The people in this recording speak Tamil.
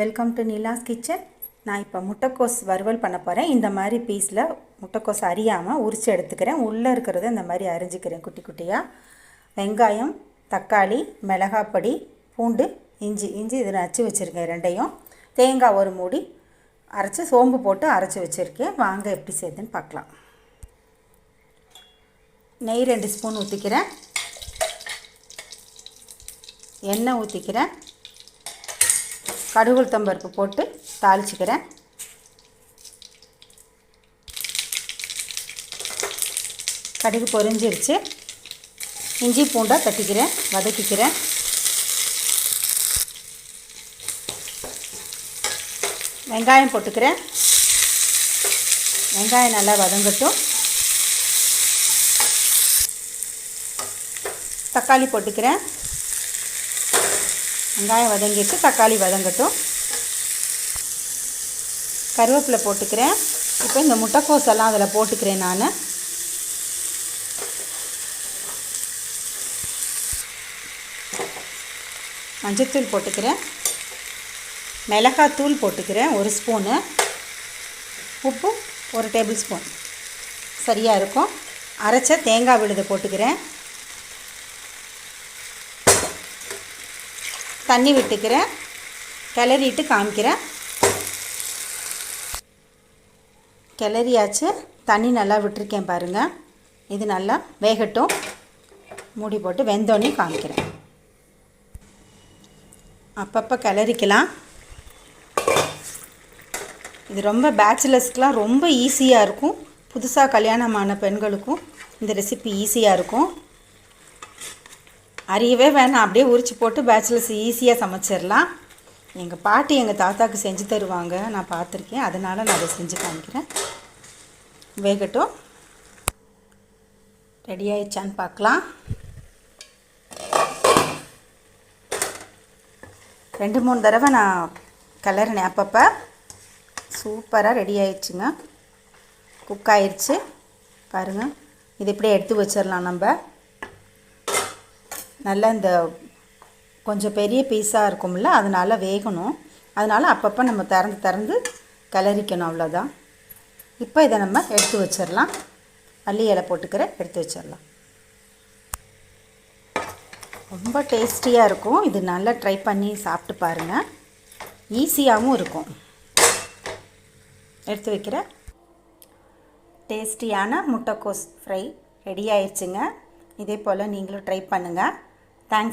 வெல்கம் டு நீலாஸ் கிச்சன் நான் இப்போ முட்டைக்கோஸ் வறுவல் பண்ண போகிறேன் இந்த மாதிரி பீஸில் முட்டைக்கோஸ் அறியாமல் உரித்து எடுத்துக்கிறேன். உள்ளே இருக்கிறத இந்த மாதிரி அரிஞ்சிக்கிறேன் குட்டி குட்டியாக வெங்காயம் தக்காளி மிளகாப்பொடி பூண்டு இஞ்சி. இஞ்சி இதில் நச்சு வச்சுருக்கேன் ரெண்டையும். தேங்காய் ஒரு மூடி. அரைச்சி சோம்பு போட்டு அரைச்சி வச்சுருக்கேன். வாங்க எப்படி செய்யுதுன்னு பார்க்கலாம். நெய் ரெண்டு ஸ்பூன் ஊற்றிக்கிறேன் எண்ணெய் ஊற்றிக்கிறேன் கடுகு பருப்பு போட்டு தாளிச்சிக்கிறேன். கடுகு பொரிஞ்சிருச்சு. இஞ்சி பூண்டாக தட்டிக்கிறேன் வதக்கிக்கிறேன். வெங்காயம் போட்டுக்கிறேன். வெங்காயம் நல்லா வதங்கட்டும். தக்காளி போட்டுக்கிறேன். வெங்காயம் வதங்கிட்டு தக்காளி வதங்கட்டும். கருவேப்பிலை போட்டுக்கிறேன். இப்போ இந்த முட்டைக்கோஸ் எல்லாம் அதில் போட்டுக்கிறேன் நான். மஞ்சத்தூள் போட்டுக்கிறேன். மிளகாத்தூள் போட்டுக்கிறேன் ஒரு ஸ்பூனு. உப்பு ஒரு டேபிள் ஸ்பூன். சரியாக இருக்கும். அரைச்ச தேங்காய் விழுது போட்டுக்கிறேன். தண்ணி விட்டுக்கிறேன். கிளறிட்டு காமிக்கிறேன். கிளறியாச்சு. தண்ணி நல்லா விட்டுருக்கேன் பாருங்கள் இது நல்லா வேகட்டும். மூடி போட்டு வெந்தோடனே காமிக்கிறேன். அப்பப்போ கிளறிக்கலாம். இது ரொம்ப பேச்சுலர்ஸ்க்கெலாம் ரொம்ப ஈஸியாக இருக்கும். புதுசாக கல்யாணமான பெண்களுக்கும் இந்த ரெசிபி ஈஸியாக இருக்கும். அறியவே வேணாம். அப்படியே உரிச்சு போட்டு பேச்சுலர்ஸ் ஈஸியாக சமைச்சிடலாம். எங்கள் பாட்டி எங்கள் தாத்தாவுக்கு செஞ்சு தருவாங்க. நான் பார்த்துருக்கேன். அதனால் நான் அதை செஞ்சு காமிக்கிறேன். வேகட்டும். ரெடி ஆயிடுச்சான்னு பார்க்கலாம். ரெண்டு மூணு தடவை நான் கிளறினேன் அப்பப்போ சூப்பராக ரெடி ஆயிடுச்சுங்க. குக் ஆயிடுச்சு. பாருங்கள் இது இப்படியே எடுத்து வச்சிடலாம் நம்ம. நல்லா இந்த கொஞ்சம் பெரிய பீஸாக இருக்கும்ல அதனால் வேகணும். அதனால் அப்பப்போ நம்ம திறந்து திறந்து கிளறிக்கணும் அவ்வளோதான் இப்போ இதை நம்ம எடுத்து வச்சிடலாம். மல்லி இலை போட்டுக்கிற எடுத்து வச்சிடலாம். ரொம்ப டேஸ்டியாக இருக்கும். இது நல்லா ட்ரை பண்ணி சாப்பிட்டு பாருங்கள் ஈஸியாகவும் இருக்கும். எடுத்து வைக்கிற. டேஸ்டியான முட்டைக்கோஸ் ஃப்ரை ரெடி ஆயிடுச்சுங்க இதே போல் நீங்களும் ட்ரை பண்ணுங்கள் Thanks.